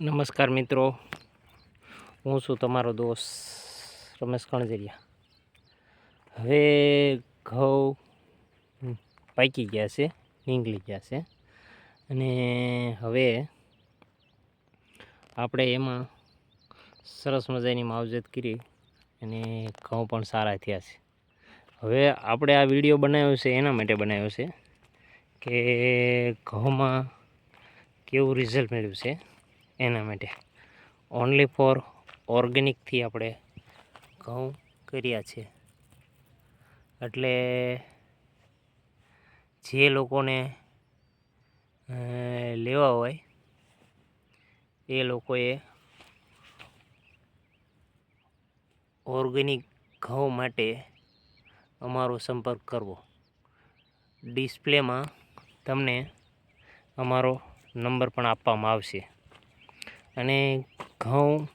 નમસ્કાર મિત્રો. હું છું તમારો દોસ્ત રમેશ કણજરિયા. હવે ઘઉં પાકી ગયા છે, નીંગળી ગયા છે. અને હવે આપણે એમાં સરસ મજાની માવજત કરી અને ઘઉં પણ સારા થયા છે. હવે આપણે આ વીડિયો બનાવ્યો છે, એના માટે બનાવ્યો છે કે ઘઉંમાં કેવું રિઝલ્ટ મળ્યું છે. એના માટે. ઓનલી ફોર ઓર્ગેનિકથી આપણે ઘઉં કર્યા છે. એટલે જે લોકોને લેવા હોય, એ લોકોએ ઓર્ગેનિક ઘઉં માટે અમારો સંપર્ક કરવો. ડિસ્પ્લેમાં તમને અમારો નંબર પણ આપવામાં આવશે. અને ઘઉં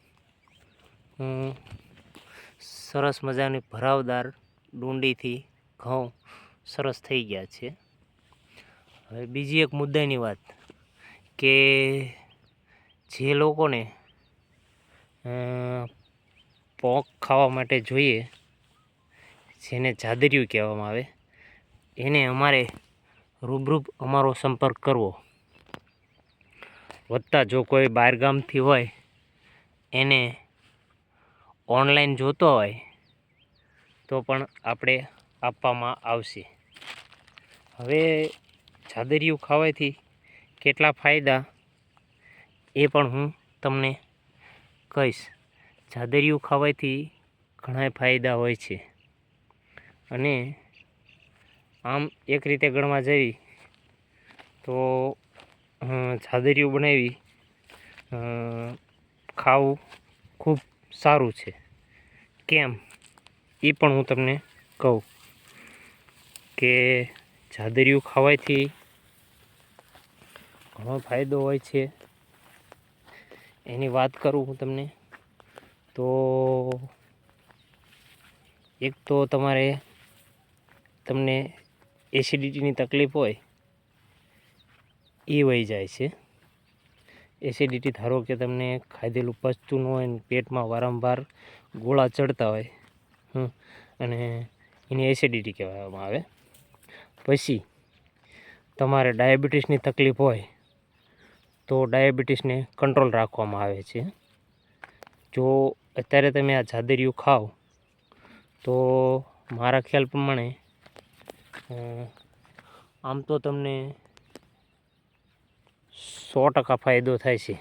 સરસ મજાની ભરાવદાર ડુંડીથી ઘઉં સરસ થઈ ગયા છે. હવે બીજી એક મુદ્દાની વાત કે જે લોકોને પોક ખાવા માટે જોઈએ, જેને જાદરિયું કહેવામાં આવે, એને અમારે રૂબરૂબ અમારો સંપર્ક કરવો. વત્તા જો કોઈ બહારગામથી હોય, એને ઓનલાઈન જોતો હોય, તો પણ આપણે આપવામાં આવશે. હવે જાદરિયું ખાવાથી કેટલા ફાયદા એ પણ હું તમને કહીશ. જાદરિયું ખાવાથી ઘણા ફાયદા હોય છે. અને આમ એક રીતે ગણવા જઈ તો જાદરિયું બનાવી ખાવું ખૂબ સારું છે. કેમ? એ પણ હું તમને કહું કે જાદરિયું ખાવાથી ઘણો ફાયદો હોય છે. એની વાત કરું હું તમને તો એક તો તમારે તમને એસિડિટીની તકલીફ હોય એ વહી જાય છે. એસિડિટી ધારો કે તમને ખાધેલું પચતું ન હોય ને પેટમાં વારંવાર ગોળા ચડતા હોય અને એને એસિડિટી કહેવામાં આવે. પછી તમારે ડાયાબિટીસની તકલીફ હોય તો ડાયાબિટીસને કંટ્રોલ રાખવામાં આવે છે. જો અત્યારે તમે આ જાદરિયું ખાઓ તો મારા ખ્યાલ પ્રમાણે આમ તો તમને સો ટકા ફાયદો થાય છે.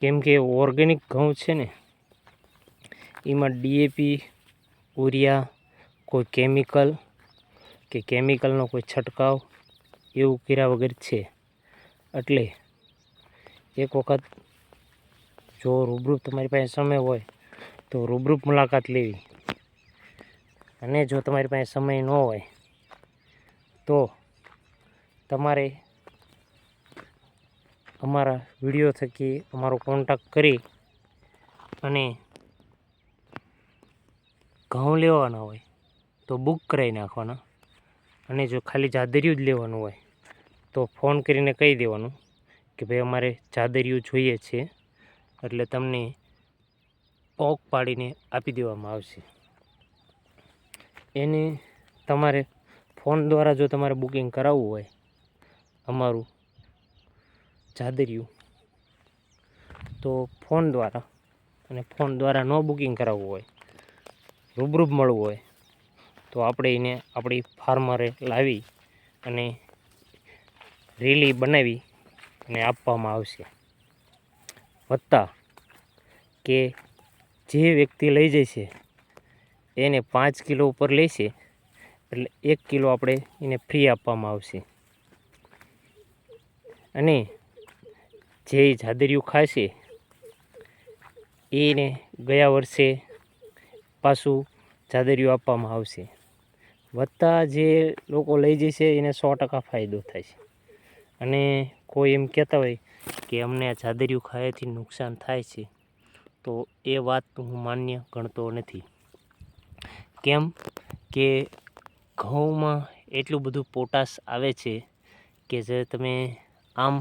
કેમ કે ઓર્ગેનિક ઘઉં છે ને, એમાં ડીએપી ઉરિયા કોઈ કેમિકલ, કે કેમિકલનો કોઈ છંટકાવ એવું કર્યા વગર છે. એટલે એક વખત જો રૂબરૂપ તમારી પાસે સમય હોય તો રૂબરૂપ મુલાકાત લેવી. અને જો તમારી પાસે સમય ન હોય તો તમારે અમારા વીડિયો થકી અમારો કોન્ટેક્ટ કરી અને ઘઉં લેવાના હોય તો બુક કરાવી નાખવાના. અને જો ખાલી જાદરિયું જ લેવાનું હોય તો ફોન કરીને કહી દેવાનું કે ભાઈ અમારે જાદરિયું જોઈએ છે. એટલે તમને પોક પાડીને આપી દેવામાં આવશે. એને તમારે ફોન દ્વારા જો તમારે બુકિંગ કરાવવું હોય, અમારું જાદરિયું. તો ફોન દ્વારા અને ફોન દ્વારા ન બુકિંગ કરાવવું હોય, રૂબરૂબ મળવું હોય, તો આપણે એને આપણી ફાર્મરે લાવી અને રેલી બનાવી અને આપવામાં આવશે. વત્તા કે જે વ્યક્તિ લઈ જશે, એને પાંચ કિલો ઉપર લેશે, એટલે એક કિલો આપણે એને ફ્રી આપવામાં આવશે. અને જે જાદરિયું ખાશે, એને ગયા વર્ષે પાછું જાદરિયું આપવામાં આવશે. વધતા જે લોકો લઈ જશે, એને સો ટકા ફાયદો છે અને કોઈ એમ કહેતા હોય કે અમને આ જાદરિયું ખાવાથી નુકસાન થાય છે, તો એ વાત હું માન્ય ગણતો નથી. કેમ કે ઘઉંમાં એટલું બધું પોટાશ આવે છે કે જે તમે આમ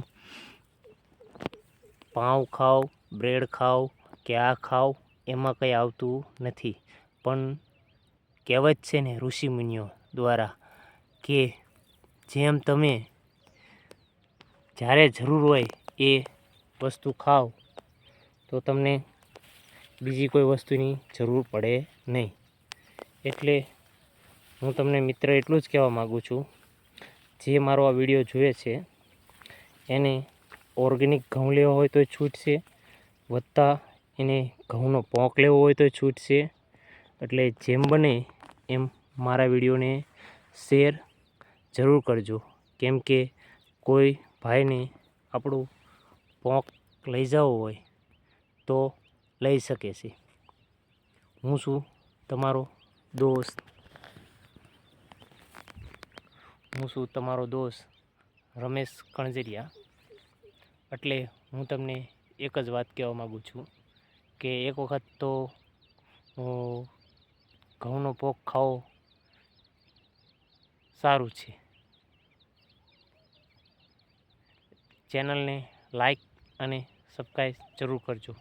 પાઉં ખાઓ, બ્રેડ ખાઓ કે આ ખાઓ, એમાં કંઈ આવતું નથી. પણ કહેવત છે ને ઋષિમુનિઓ દ્વારા કે જેમ તમે જ્યારે જરૂર હોય એ વસ્તુ ખાઓ તો તમને બીજી કોઈ વસ્તુની જરૂર પડે નહીં. એટલે હું તમને મિત્ર એટલું જ કહેવા માગું છું. જે મારો આ વીડિયો જુએ છે, એને ઓર્ગેનિક ઘઉં લેવો હોય તો છૂટ છે વત્તા એને ઘઉંનો પોંક લેવો હોય તો છૂટ છે એટલે જેમ બને એમ મારા વિડીયોને શેર જરૂર કરજો. કેમ કે કોઈ ભાઈને આપણું પોંક લઈ જવું હોય તો લઈ શકે છે. હું છું તમારો દોસ્ત. હું છું તમારો દોસ્ત રમેશ કણજરિયા. એટલે હું તમને એક જ વાત કહેવા માગું છું કે એક વખત તો ઘઉંનો પોક ખાવો સારું છે. ચેનલને લાઈક અને સબસ્ક્રાઈબ જરૂર કરજો.